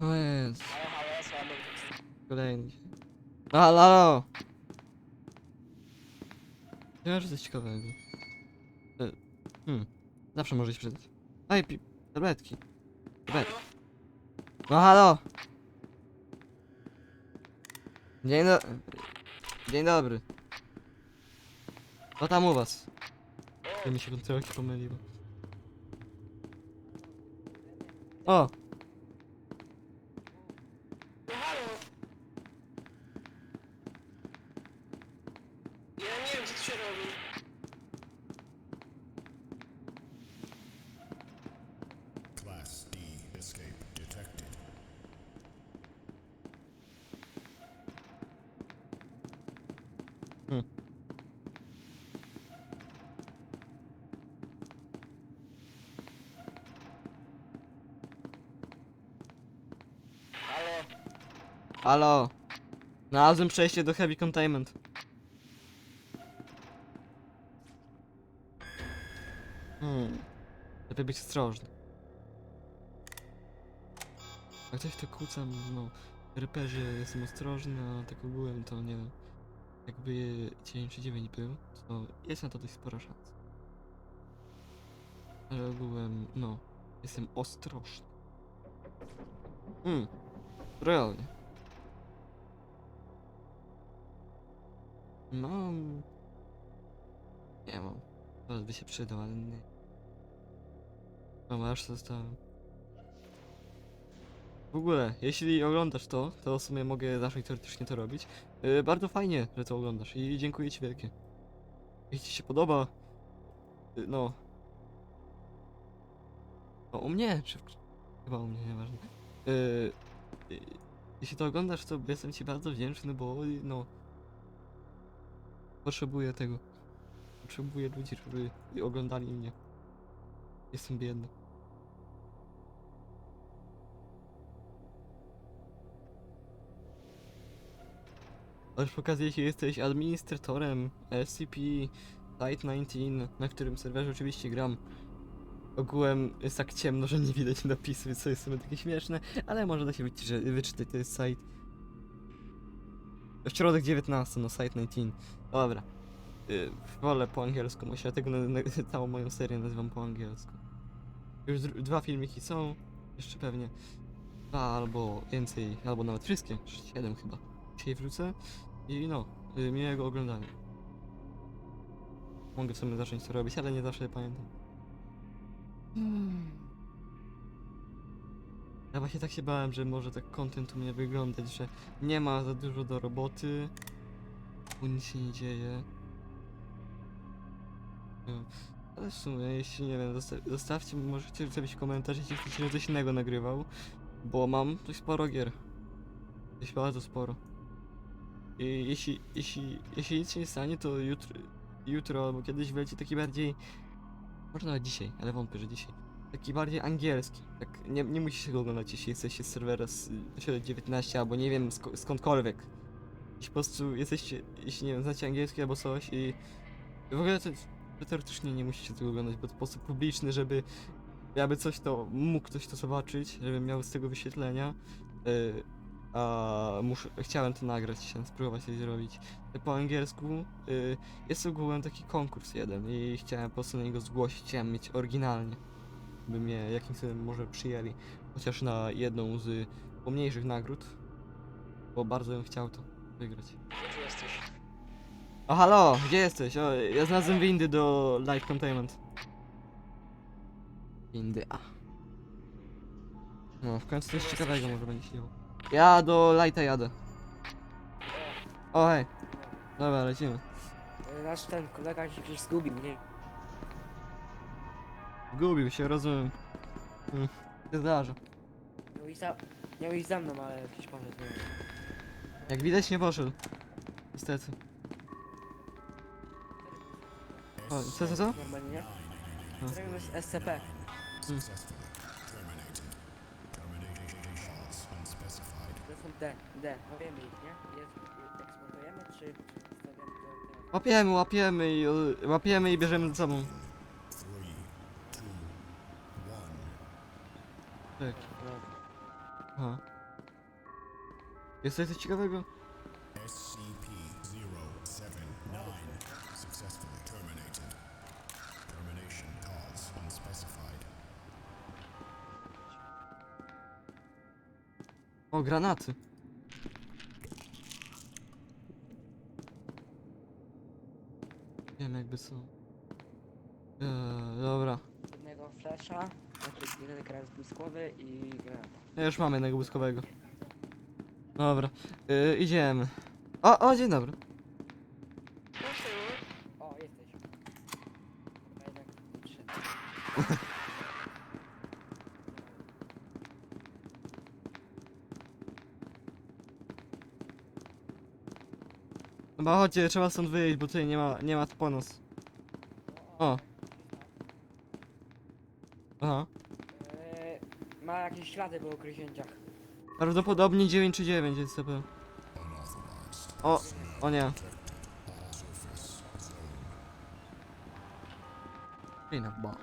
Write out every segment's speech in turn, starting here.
O jest, Halo, halo, słaby. kolejny. No, halo, halo! Nie wiem, że coś ciekawego. E, Hmm, zawsze może się przydać. Daj, pi... tabletki. Tabletki. No, halo! Dzień do... Dzień dobry. Co tam u was? Ja mi się kontrolki pomyliło. O! No halo. Ja nie wiem, co tu się robi. Class D escape detected. Halo. Halo! Znalazłem przejście do Heavy Containment. Hmm. Lepiej być ostrożny. Jak coś to kłócam, no. W reperze jestem ostrożny, a tak ogółem to nie. Jakby 9 czy 9 był, to jest na to dość spora szansa. Ale ogółem, no. Jestem ostrożny. Hmm. Realnie. No. Nie mam. To by się przydał, ale nie. No aż zostałem. W ogóle, jeśli oglądasz to, to w sumie mogę zacząć teoretycznie to robić. Yy, bardzo fajnie, że to oglądasz i dziękuję ci wielkie. Jeśli ci się podoba, yy, no. O, u mnie, czy w... chyba u mnie, nieważne. Yy, yy, jeśli to oglądasz, to jestem ci bardzo wdzięczny, bo no. Potrzebuję tego. Potrzebuję ludzi, żeby oglądali mnie. Jestem biedny. Ale przy okazji, jeśli jesteś administratorem SCP Site 19, na którym serwerze oczywiście gram, ogółem jest tak ciemno, że nie widać napisu, co jest w sumie takie śmieszne, ale może da się wyczytać, wyczytać, jest site. Środek 19, no site 19. Dobra. Y, wolę po angielsku, bo się tego na, na, całą moją serię nazywam po angielsku. Już dwa filmiki są, jeszcze pewnie dwa albo więcej, albo nawet wszystkie, siedem chyba. Dzisiaj wrócę i no, y, miłego oglądania. Mogę w sumie zacząć to robić, ale nie zawsze pamiętam. Ja właśnie tak się bałem, że może tak content u mnie wyglądać, że nie ma za dużo do roboty, bo nic się nie dzieje. No, Ale w sumie, jeśli nie wiem, zosta zostawcie, możecie zostawić komentarz, jeśli chcecie, coś innego nagrywał, bo mam dość sporo gier. Dość bardzo sporo. I jeśli, jeśli, jeśli nic się nie stanie, to jutro, jutro albo kiedyś wleci taki bardziej, może nawet dzisiaj, ale wątpię, że dzisiaj. Taki bardziej angielski. Tak, nie, nie musicie go oglądać, jeśli jesteście z serwera z y, 19 albo nie wiem sk skądkolwiek. Jeśli po prostu jesteście, jeśli nie wiem, znacie angielski albo coś i w ogóle to, to teoretycznie nie musicie tego oglądać, bo to sposób publiczny, żeby aby coś to, mógł ktoś to zobaczyć, żeby miał z tego wyświetlenia. y, a muszę, chciałem to nagrać, chciałem spróbować coś zrobić. Po angielsku y, jest ogółem taki konkurs jeden i chciałem po prostu na niego zgłosić, chciałem mieć oryginalnie by mnie jakimś cudem może przyjęli, chociaż na jedną z pomniejszych nagród, bo bardzo bym chciał to wygrać. Gdzie ty jesteś? O halo, gdzie jesteś? O, ja znalazłem windy do Live Containment. Windy, a. No, w końcu coś ciekawego może będzie się działo. Ja do Lighta jadę. O hej. Dobra, lecimy. Nasz ten kolega się gdzieś zgubił, nie? Gubił się, rozumiem. Hmm, się zdarza. Miał iść za, miał iść za mną, ale jakiś poszedł, nie wiem. Jak widać nie poszedł. Niestety. O, co, co, co? Normalnie, nie? No. To SCP. Successfully terminated. Unspecified. To są D, D. Łapiemy ich, nie? Jest, eksportujemy, czy to... Łapiemy, łapiemy i łapiemy i bierzemy ze sobą. Tak. Aha. Jest coś ciekawego? SCP-079 successfully terminated. Termination cause unspecified. O, granaty. Wiem jakby są. Eee, dobra. Jednego flasha, jeden ekran błyskowy i. Ja już mamy jednego błyskowego. Dobra. Yy, idziemy. O, o, dzień dobry. Proszę. O, jesteś. Chyba jednak trzy. Chyba chodźcie, trzeba stąd wyjść, bo tutaj nie ma, nie ma po nas. O. Aha. Eee, jakieś ślady po ugryzięciach. Prawdopodobnie 9 czy 9 jest CP. O, o nie. Ba.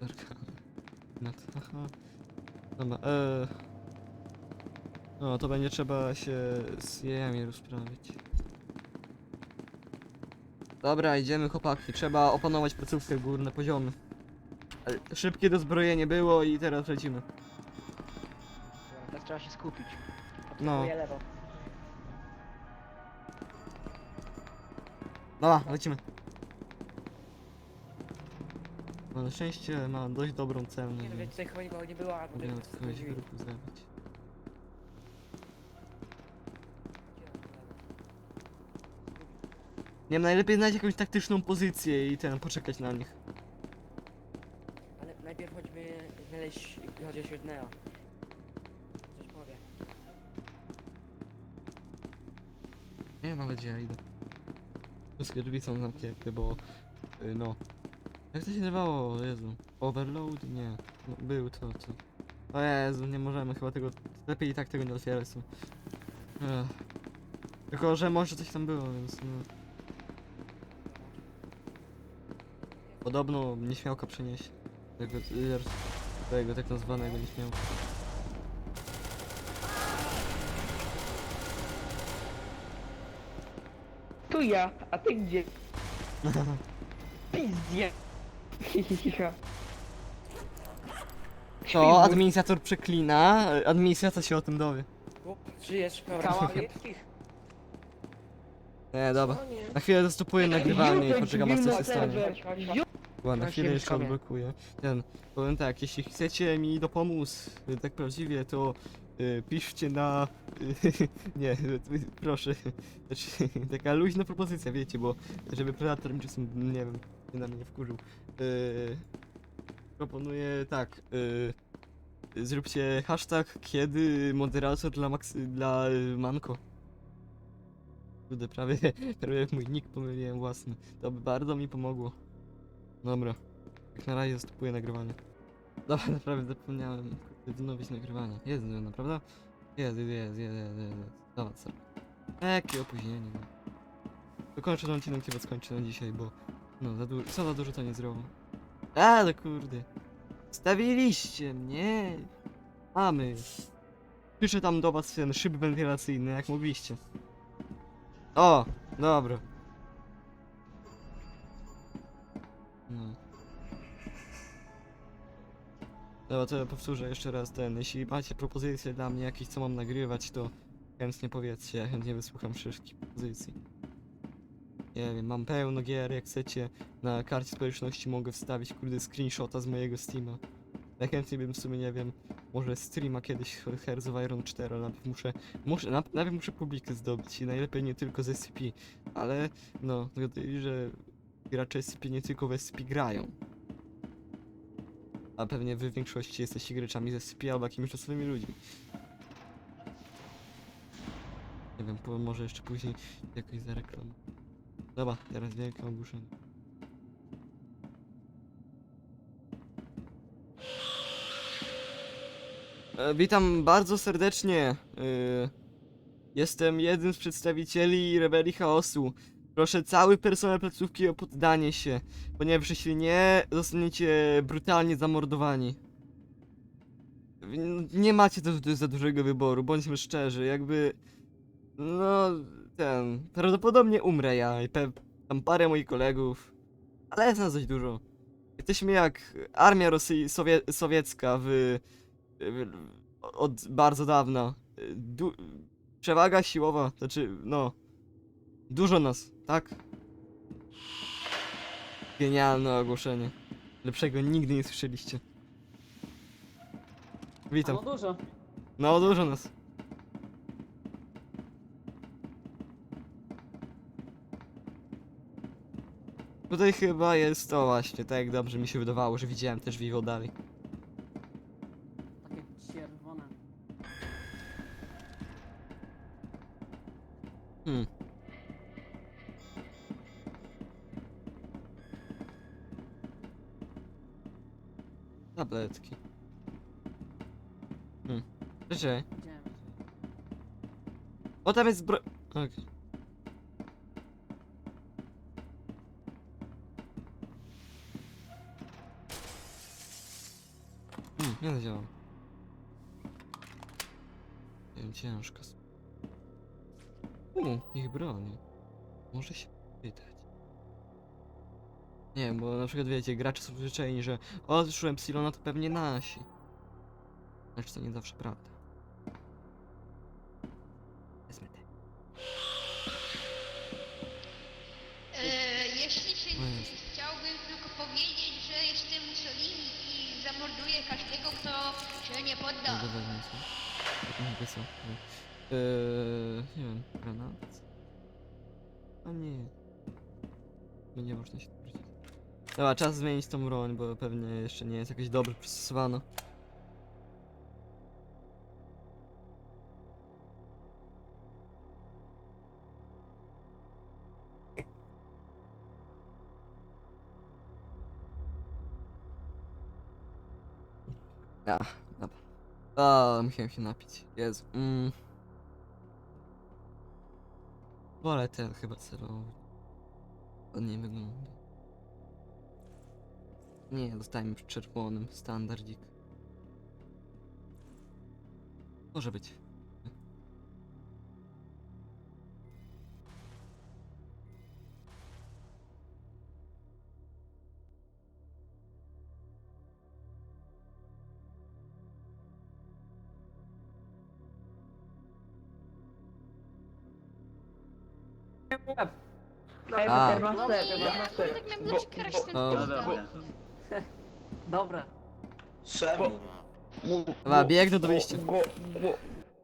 Zerka. No to, aha. Dobra, eee. No, to będzie trzeba się z jajami rozprawić. Dobra, idziemy chłopaki. Trzeba opanować placówkę górne poziomy. Szybkie dozbrojenie było i teraz lecimy. Tak trzeba się skupić. No. Odpokuję lewo. Dobra, lecimy. No, na szczęście ma dość dobrą cenę. Nie no, więc- tutaj chyba nikogo nie było, a Mogę nawet kogoś w ruchu zabić. Nie wiem, najlepiej znaleźć jakąś taktyczną pozycję i ten, poczekać na nich. Znaleźć chociaż jednego. Coś powie. Nie wiem, ale gdzie ja idę. Wszystkie drzwi są zamknięte, bo... y, no... Jak to się nazywało? Jezu. Overload? Nie. No, był to, to. O Jezu, nie możemy chyba tego... Lepiej i tak tego nie otwierać. są. Ech. Tylko, że może coś tam było, więc no... Podobno nieśmiałka przenieść. Tego, tego tak nazwanego nieśmiałka. Tu ja, a ty gdzie? Pizdzie. To administrator przeklina, administracja się o tym dowie. Żyjesz, dobra. Kałajeckich. Nie, dobra. Na chwilę zastopuję nagrywanie i poczekam aż coś się stanie. Ładnie, na chwilę jeszcze szukamy. odblokuję. Ten, powiem tak, jeśli chcecie mi dopomóc y, tak prawdziwie, to y, piszcie na... Y, nie, y, proszę. Znaczy, taka luźna propozycja, wiecie, bo żeby predator mi czasem, nie wiem, nie na mnie wkurzył. Y, proponuję tak, y, zróbcie hashtag kiedy moderator dla, Maksy, dla y, Manko. Kurde, prawie, prawie mój nick pomyliłem własny. To by bardzo mi pomogło. Dobra. Jak na razie stopuję nagrywanie. Dobra, naprawdę zapomniałem wznowić nagrywanie. Jest wznowione, prawda? Jest, jest, jest, jest, jest, jest. Dobra, co? Jakie opóźnienie, no. Dokończę ten odcinek, chyba skończę na dzisiaj, bo... No, za dużo, co za dużo to nie zrobił. A, no kurde. Stawiliście mnie. Mamy. Piszę tam do was ten szyb wentylacyjny, jak mogliście. O, dobra. Dobra, to ja powtórzę jeszcze raz ten. Jeśli macie propozycje dla mnie jakieś, co mam nagrywać, to chętnie powiedzcie, ja chętnie wysłucham wszystkich propozycji. Nie wiem, mam pełno gier, jak chcecie. Na karcie społeczności mogę wstawić, kurde, screenshota z mojego Steama. Najchętniej bym w sumie, nie wiem, może streama kiedyś Hearts of Iron 4, ale najpierw muszę, muszę, najpierw muszę publikę zdobyć i najlepiej nie tylko z SCP, ale no, że gracze SCP nie tylko w SCP grają. A pewnie wy w większości jesteście graczami z SCP albo jakimiś losowymi ludźmi. Nie wiem, może jeszcze później jakoś za reklamę. Dobra, teraz wielkie ogłoszenie. E, witam bardzo serdecznie. E, jestem jednym z przedstawicieli rebelii chaosu. Proszę cały personel placówki o poddanie się, ponieważ jeśli nie, zostaniecie brutalnie zamordowani. nie macie też tu za dużego wyboru, bądźmy szczerzy, jakby... No, ten... Prawdopodobnie umrę ja i pe, tam parę moich kolegów, ale jest nas dość dużo. Jesteśmy jak armia Rosji, sowie, sowiecka w, w, od bardzo dawna. Du, przewaga siłowa, znaczy, no... Dużo nas, tak? Genialne ogłoszenie. Lepszego nigdy nie słyszeliście. Witam. No dużo. No, dużo nas. Tutaj chyba jest to właśnie, tak jak dobrze mi się wydawało, że widziałem też Vivo dalej. Hmm. Czekaj. O, tam jest bro... Okej. Hmm, nie zadziałał. Wiem, ciężko. U, ich broni. Może się pytać. Nie wiem, bo na przykład wiecie, gracze są przyzwyczajeni, że o, zruszyłem Psilona, to pewnie nasi. Lecz to nie zawsze prawda. Wezmę te. E, jeśli się No jest. chciałbym tylko powiedzieć, że jestem Mussolini i zamorduję każdego, kto się nie podda. Mogę wezmę co? Nie mogę co? Eee, nie wiem, granat? A nie. Nie można się wrócić. Dobra, czas zmienić tą broń, bo pewnie jeszcze nie jest jakoś dobrze przystosowana. A, dobra. A, musiałem się napić. Jezu. Mm. Wolę ten chyba celowy. Ładnie wygląda. Nie, zostańmy przy czerwonym. Standardzik. Może być. A. Termaster, Ja termaster. tak miałem dać kraść ten O. podda. Dobra. Bo- Dobra, biegnę do wyjścia. Bo, bo,